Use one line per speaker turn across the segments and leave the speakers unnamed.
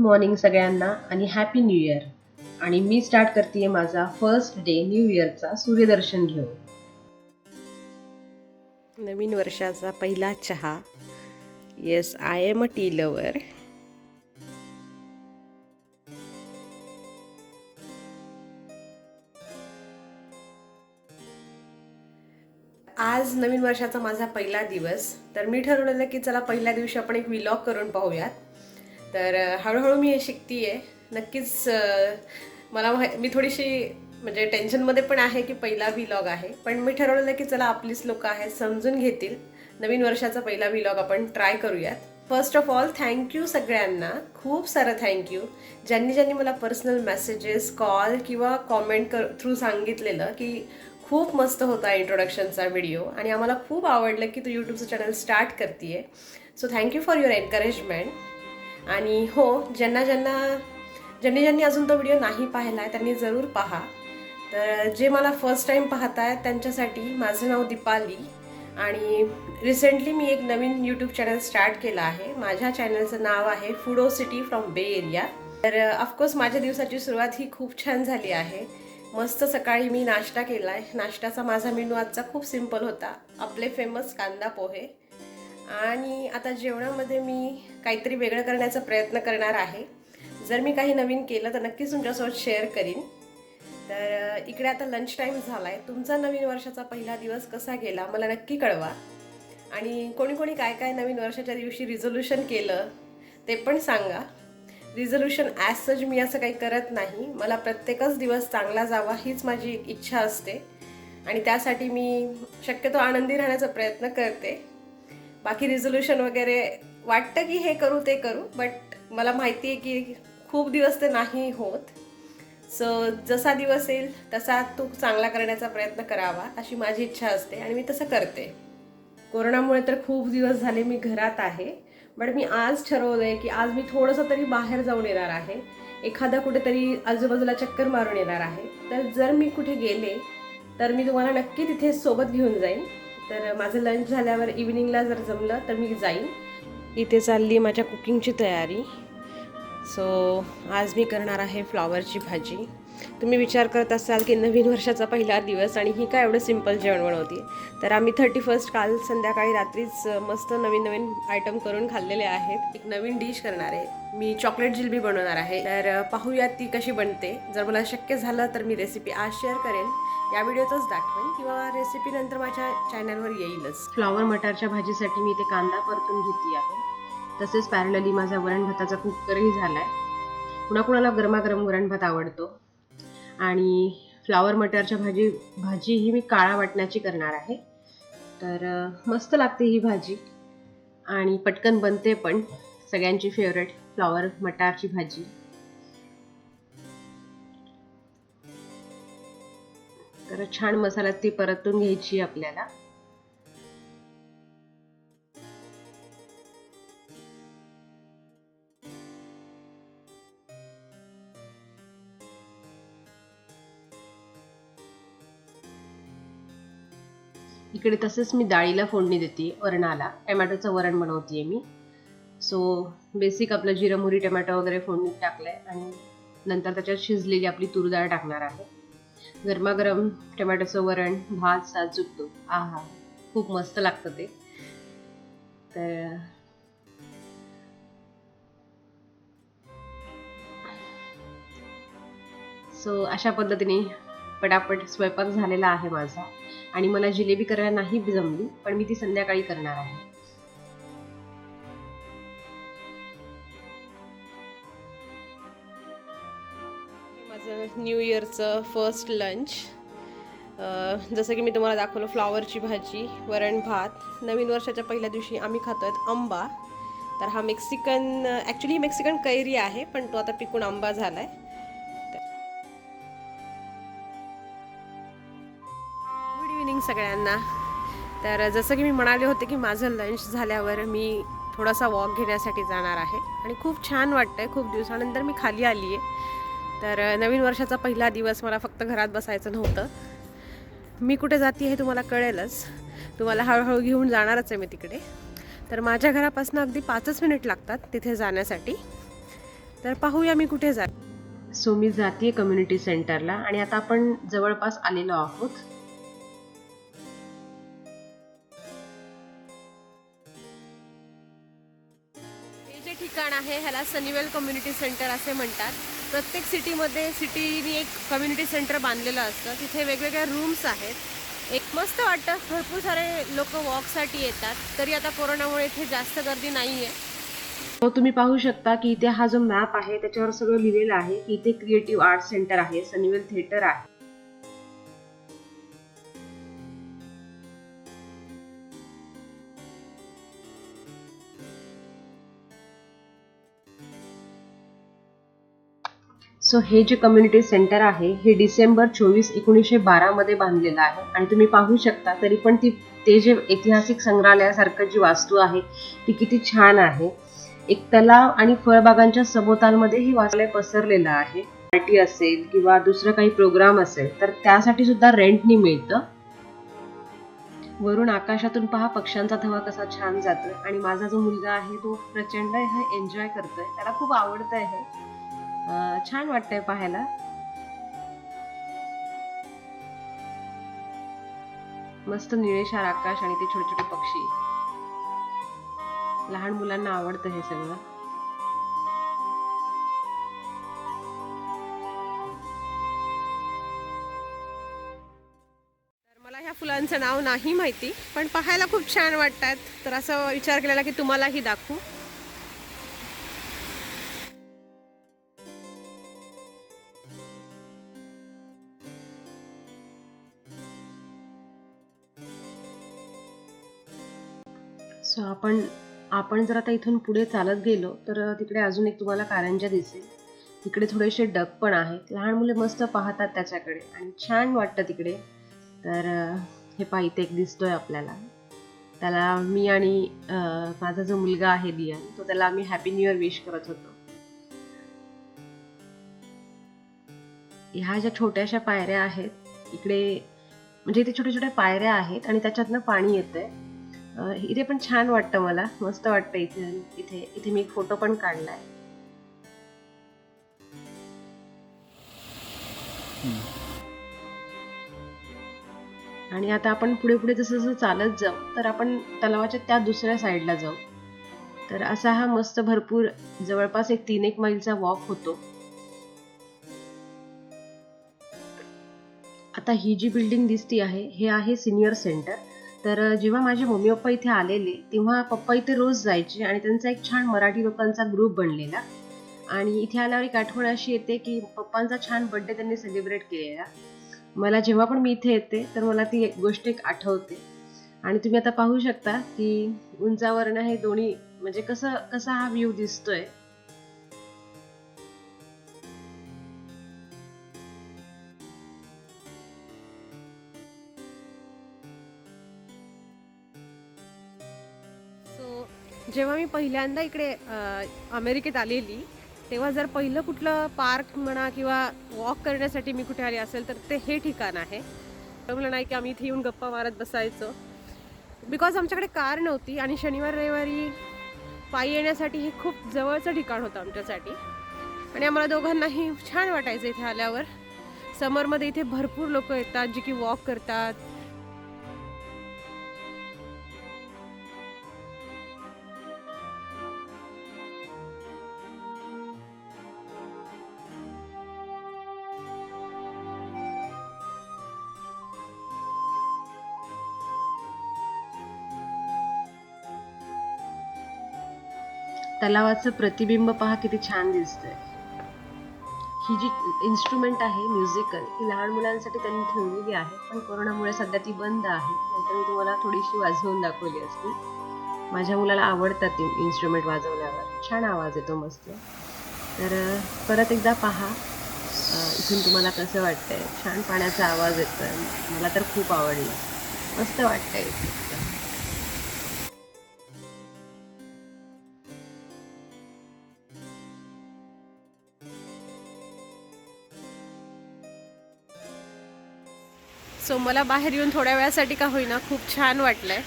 Good morning सगळ्यांना आणि happy new year आणि मी स्टार्ट करते माझा फर्स्ट डे न्यू इयरचा सूर्यदर्शन घेऊन. नवीन वर्षाचा पहिला चहा. Yes I am a tea lover आज नवीन वर्षाचा माझा पहिला दिवस. तर मी ठरवलेलं की चला पहिल्या दिवशी आपण एक विलॉग करून पाहूयात. तर हळूहळू मी हे शिकतीये. नक्कीच मला मी थोडीशी म्हणजे टेन्शनमध्ये पण आहे की पहिला व्हिलॉग आहे. पण मी ठरवलेलं की चला आपलीच लोक आहेत समजून घेतील. नवीन वर्षाचा पहिला व्हिलॉग आपण ट्राय करूयात. फर्स्ट ऑफ ऑल थँक्यू सगळ्यांना. खूप सारं थँक्यू ज्यांनी ज्यांनी मला पर्सनल मेसेजेस कॉल किंवा कॉमेंट कर थ्रू सांगितलेलं की खूप मस्त होता इंट्रोडक्शनचा व्हिडिओ आणि आम्हाला खूप आवडलं की तू यूट्यूबचं चॅनल स्टार्ट करते आहे so thank you for your encouragement आणि हो ज्यांना ज्यांना ज्यांनी ज्यांनी अजून तो व्हिडिओ नाही पाहिला आहे त्यांनी जरूर पहा. तर जे मला फर्स्ट टाईम पाहत आहेत त्यांच्यासाठी माझं नाव दीपाली. आणि रिसेंटली मी एक नवीन यूट्यूब चॅनल स्टार्ट केला आहे. माझ्या चॅनलचं नाव आहे Foodo City from Bay Area तर ऑफकोर्स माझ्या दिवसाची सुरुवात ही खूप छान झाली आहे. मस्त सकाळी मी नाश्ता केला आहे नाश्त्याचा माझा मेनू आजचा खूप सिंपल होता. आपले फेमस कांदा पोहे. आणि आता जेवणामध्ये मी काहीतरी वेगळं करण्याचा प्रयत्न करणार आहे. जर मी काही नवीन केलं तर नक्कीच तुमच्यासोबत शेअर करीन. तर इकडे आता लंच टाईम झाला आहे तुमचा नवीन वर्षाचा पहिला दिवस कसा गेला मला नक्की कळवा. आणि कोणी कोणी काय काय नवीन वर्षाच्या दिवशी रिझोल्युशन केलं ते पण सांगा. रिझोल्युशन ॲज सच मी असं काही करत नाही. मला प्रत्येकच दिवस चांगला जावा हीच माझी इच्छा असते. आणि त्यासाठी मी शक्यतो आनंदी राहण्याचा प्रयत्न करते. बाकी रिझोल्युशन वगैरे वाटतं की हे करू ते करू बट मला माहिती आहे की खूप दिवस ते नाही होत. सो जसा दिवस येईल तसा तो चांगला करण्याचा प्रयत्न करावा अशी माझी इच्छा असते आणि मी तसं करते. कोरोनामुळे तर खूप दिवस झाले मी घरात आहे बट मी आज ठरवलं आहे की आज मी थोडंसं तरी बाहेर जाऊन येणार आहे. एखादा कुठेतरी आजूबाजूला चक्कर मारून येणार आहे. तर जर मी कुठे गेले तर मी तुम्हाला नक्की तिथे सोबत घेऊन जाईन. तर माझं लंच झाल्यावर इव्हिनिंगला जर जमलं तर मी जाईन. इथे चालली माझ्या कुकिंगची तयारी. सो आज मी करणार आहे फ्लॉवरची भाजी. तुम्ही विचार करत असाल की नवीन वर्षाचा पहिला दिवस आणि ही काय एवढं सिंपल जेवण बनवते? तर आम्ही थर्टी फर्स्ट काल संध्याकाळी रात्रीच मस्त नवीन नवीन आयटम करून खाल्लेले आहेत. एक नवीन डिश करणार आहे. मी चॉकलेट जिलबी बनवणार आहे. तर पाहूयात ती कशी बनते. जर मला शक्य झालं तर मी रेसिपी आज शेअर करेन. या व्हिडिओतच दाखवेन किंवा रेसिपी नंतर माझ्या चॅनलवर येईलच. फ्लॉवर मटारच्या भाजीसाठी मी ते कांदा परतून घेतली आहे. तसेच पॅरलली माझा वरण भाताचा कुकरही झाला आहे कुणा कुणाला गरमागरम वरण भात आवडतो. आणि फ्लावर मटरच्या भाजी भाजी ही मी काळा वाटण्याची करणार आहे. तर मस्त लागते ही भाजी. आणि पटकन बनते पण सगळ्यांची फेवरेट फ्लॉवर मटारची भाजी. तर छान मसाल्यात ती परतून घ्यायची आपल्याला. इकडे तसंच मी डाळीला फोडणी देते वरणाला. टमॅटोचं वरण बनवते मी. सो बेसिक आपलं जिरं मोहरी टमॅटो वगैरे फोडणीत टाकलंय आणि नंतर त्याच्यात शिजलेली आपली तुरडाळ टाकणार आहे. गरमागरम टमॅटोचं वरण भात साज चुकतो आहा खूप मस्त लागतं ते. तर सो अशा पद्धतीने पटापट स्वयंपाक झालेला आहे माझा. आणि मला जिलेबी करायला नाही जमली पण मी ती संध्याकाळी करणार आहे. माझं न्यू इयरचं फर्स्ट लंच जसं की मी तुम्हाला दाखवलं फ्लॉवरची भाजी वरण भात. नवीन वर्षाच्या पहिल्या दिवशी आम्ही खातो आहेत आंबा. तर हा मेक्सिकन ॲक्च्युली मेक्सिकन कैरी आहे पण तो आता पिकून आंबा झाला आहे सगळ्यांना. तर जसं की मी म्हणाले होते की माझं लंच झाल्यावर मी थोडासा वॉक घेण्यासाठी जाणार आहे. आणि खूप छान वाटतंय. खूप दिवसानंतर मी खाली आली आहे तर नवीन वर्षाचा पहिला दिवस मला फक्त घरात बसायचं नव्हतं. मी कुठे जाते हे तुम्हाला कळेलच. तुम्हाला हळूहळू घेऊन जाणारच आहे मी तिकडे. तर माझ्या घरापासून अगदी पाचच मिनिट लागतात तिथे जाण्यासाठी. तर पाहूया मी कुठे जा सो मी जाते कम्युनिटी सेंटरला आणि आता आपण जवळपास आलेलो आहोत. आहे ह्याला सनीवेल कम्युनिटी सेंटर असे म्हणतात. प्रत्येक सिटीमध्ये सिटीनी एक कम्युनिटी सेंटर बांधलेलं असतं. तिथे वेगवेगळ्या रूम्स आहेत. एक मस्त वाटतं. भरपूर सारे लोक वॉकसाठी येतात. तरी आता कोरोनामुळे इथे जास्त गर्दी नाही आहे हो तुम्ही पाहू शकता की इथे हा जो मॅप आहे त्याच्यावर सगळं लिहिलेलं आहे की इथे क्रिएटिव्ह आर्ट सेंटर आहे सनिवेल थिएटर आहे. सो हे जे कम्युनिटी सेंटर आहे हे डिसेंबर चोवीस एकोणीसशे बारामध्ये बांधलेलं आहे. आणि तुम्ही पाहू शकता तरी पण ती ते जे ऐतिहासिक संग्रहालयासारखं जी वास्तू आहे ती किती छान आहे. एक तलाव आणि फळबागांच्या सभोवतालमध्ये ही वाचलय पसरलेलं आहे. पार्टी असेल किंवा दुसरं काही प्रोग्राम असेल तर त्यासाठी सुद्धा रेंटनी मिळतं. वरून आकाशातून पहा पक्ष्यांचा थवा कसा छान जातोय. आणि माझा जो मुलगा आहे तो प्रचंड हे एन्जॉय करतोय. त्याला खूप आवडतंय हे. छान वाटतंय पाहायला. मस्त निळेशार आकाश आणि ते छोटे छोटे पक्षी. लहान मुलांना आवडतं हे सगळं. तर मला ह्या फुलांचं नाव नाही माहिती पण पाहायला खूप छान वाटतात. तर असं विचार केलेला की तुम्हालाही दाखवू. सो आपण आपण जर आता इथून पुढे चालत गेलो तर तिकडे अजून एक तुम्हाला कारंजा दिसेल. तिकडे थोडेसे डग पण आहेत. लहान मुले मस्त पाहतात त्याच्याकडे आणि छान वाटतं तिकडे. तर हे पहा इथे एक दिसतोय आपल्याला. त्याला मी आणि माझा जो मुलगा आहे दियान तो त्याला आम्ही हॅपी न्यू इयर विश करत होतो. ह्या ज्या छोट्याशा पायऱ्या आहेत इकडे म्हणजे इथे छोट्या छोट्या पायऱ्या आहेत आणि त्याच्यातनं पाणी येतंय. इथे पण छान वाटतं मला. मस्त वाटतं इथे इथे इथे मी एक फोटो पण काढलाय. आणि आता आपण पुढे पुढे जसं जसं चालत जाऊ तर आपण तलावाच्या त्या दुसऱ्या साईडला जाऊ. तर असा हा मस्त भरपूर जवळपास एक तीन एक मैलचा वॉक होतो. आता ही जी बिल्डिंग दिसती आहे हे आहे सिनियर सेंटर तर जेव्हा माझे मम्मी पप्पा इथे आलेले तेव्हा पप्पा इथे रोज जायचे आणि त्यांचा एक छान मराठी लोकांचा ग्रुप बनलेला. आणि इथे आल्यावर एक आठवण अशी येते की पप्पांचा छान बर्थडे त्यांनी सेलिब्रेट केलेला. मला जेव्हा पण मी इथे येते तर मला ती एक गोष्ट एक आठवते. आणि तुम्ही आता पाहू शकता की उंचावरनं हे दोन्ही म्हणजे कसं कसा हा व्ह्यू दिसतोय. जेव्हा मी पहिल्यांदा इकडे अमेरिकेत आलेली तेव्हा जर पहिलं कुठलं पार्क म्हणा किंवा वॉक करण्यासाठी मी कुठे आले असेल तर ते हे ठिकाण आहे. मला नाही की आम्ही इथे येऊन गप्पा मारत बसायचो. बिकॉज आमच्याकडे कार नव्हती आणि शनिवार रविवारी पायी येण्यासाठी हे खूप जवळचं ठिकाण होतं आमच्यासाठी. आणि आम्हाला दोघांनाही छान वाटायचं इथे आल्यावर. समरमध्ये इथे भरपूर लोक येतात जे की वॉक करतात. तलावाचं प्रतिबिंब पहा किती छान दिसतंय. ही जी इन्स्ट्रुमेंट आहे म्युझिकल ही लहान मुलांसाठी त्यांनी ठेवलेली आहे पण कोरोनामुळे सध्या ती बंद आहे. नाहीतर मी तुम्हाला थोडीशी वाजवून दाखवली असती माझ्या मुलाला आवडतात ती इन्स्ट्रुमेंट वाजवल्यावर. छान आवाज येतो मस्त. तर परत एकदा पहा. इथून तुम्हाला कसं वाटतंय? छान पाण्याचा आवाज येतोय. मला तर खूप आवडलं. मस्त वाटतंय. सो मला बाहेर येऊन थोड्या वेळासाठी का होईना खूप छान वाटलंय.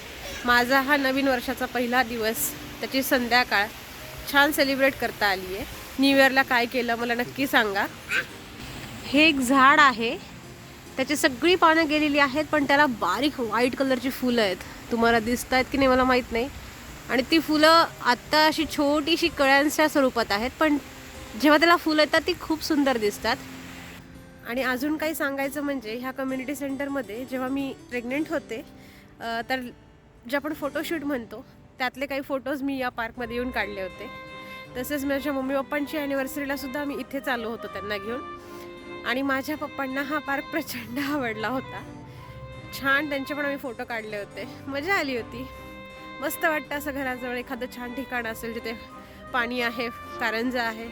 माझा हा नवीन वर्षाचा पहिला दिवस त्याची संध्याकाळ छान सेलिब्रेट करता आली आहे. न्यू इयरला काय केलं मला नक्की सांगा. हे एक झाड आहे. त्याची सगळी पानं गेलेली आहेत पण त्याला बारीक व्हाईट कलरची फुलं आहेत. तुम्हाला दिसत आहेत की नाही मला माहीत नाही. आणि ती फुलं आत्ता अशी छोटीशी कळ्यांच्या स्वरूपात आहेत पण जेव्हा त्याला फुलं येतात ती खूप सुंदर दिसतात. आणि अजून काही सांगायचं म्हणजे ह्या कम्युनिटी सेंटरमध्ये जेव्हा मी प्रेग्नेंट होते तर जे आपण फोटोशूट म्हणतो त्यातले काही फोटोज मी या पार्कमध्ये येऊन काढले होते. तसेच माझ्या मम्मी पप्पांची ॲनिव्हर्सरीला सुद्धा आम्ही इथेच आलो होतो त्यांना घेऊन. आणि माझ्या पप्पांना हा पार्क प्रचंड आवडला होता. छान त्यांचे पण आम्ही फोटो काढले होते. मजा आली होती. मस्त वाटतं असं घराजवळ एखादं छान ठिकाण असेल जिथे पाणी आहे कारंजा आहे.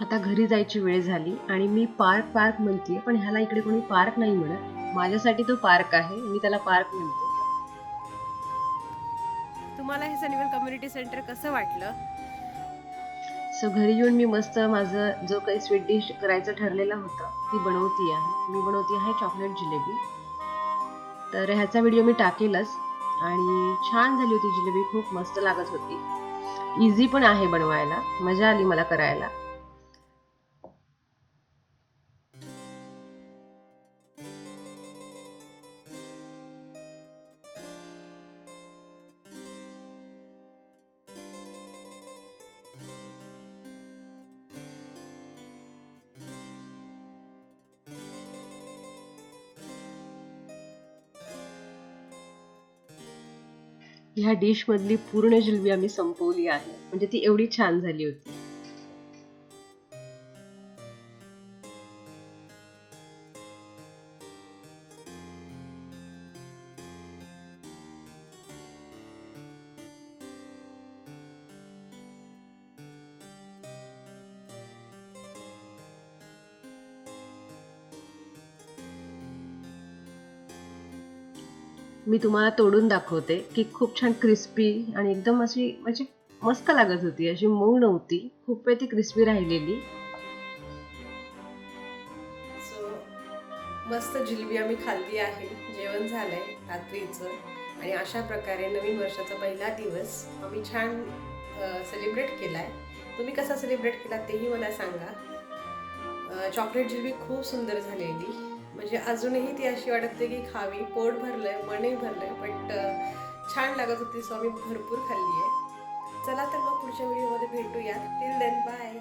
आता घरी जायची वेळ झाली आणि मी पार्क पार्क म्हणते पण ह्याला इकडे कोणी पार्क नाही म्हणत. माझ्यासाठी तो पार्क आहे मी त्याला पार्क म्हणते.
तुम्हाला हे सनिवल कम्युनिटी सेंटर कसं वाटलं?
सो घरी येऊन मी मस्त माझं जो काही स्वीट डिश करायचं ठरलेलं होतं ती बनवती आहे. मी बनवती आहे चॉकलेट जिलेबी. तर ह्याचा व्हिडिओ मी टाकेलच. आणि छान झाली होती जिलेबी खूप मस्त लागत होती. इझी पण आहे बनवायला मजा आली मला करायला. ह्या डिश मधली पूर्ण जिलबी आम्ही संपवली आहे. म्हणजे ती एवढी छान झाली होती. मी तुम्हाला तोडून दाखवते की खूप छान क्रिस्पी आणि एकदम अशी म्हणजे मस्त लागत होती अशी मऊ नव्हती. खूप वेळ ती क्रिस्पी राहिलेली.
मस्त जिलेबी आम्ही खाल्ली आहे. जेवण झालंय रात्रीचं. आणि अशा प्रकारे नवीन वर्षाचा पहिला दिवस आम्ही छान सेलिब्रेट केलाय. तुम्ही कसा सेलिब्रेट केला तेही मला सांगा. चॉकलेट जिलबी खूप सुंदर झालेली. म्हणजे अजूनही ती अशी वाटते की खावी पोट भरलंय मनही भरलंय बट छान लागत होती सो भरपूर खाल्ली आहे चला तर मग पुढच्या व्हिडिओमध्ये भेटूया टिल देन बाय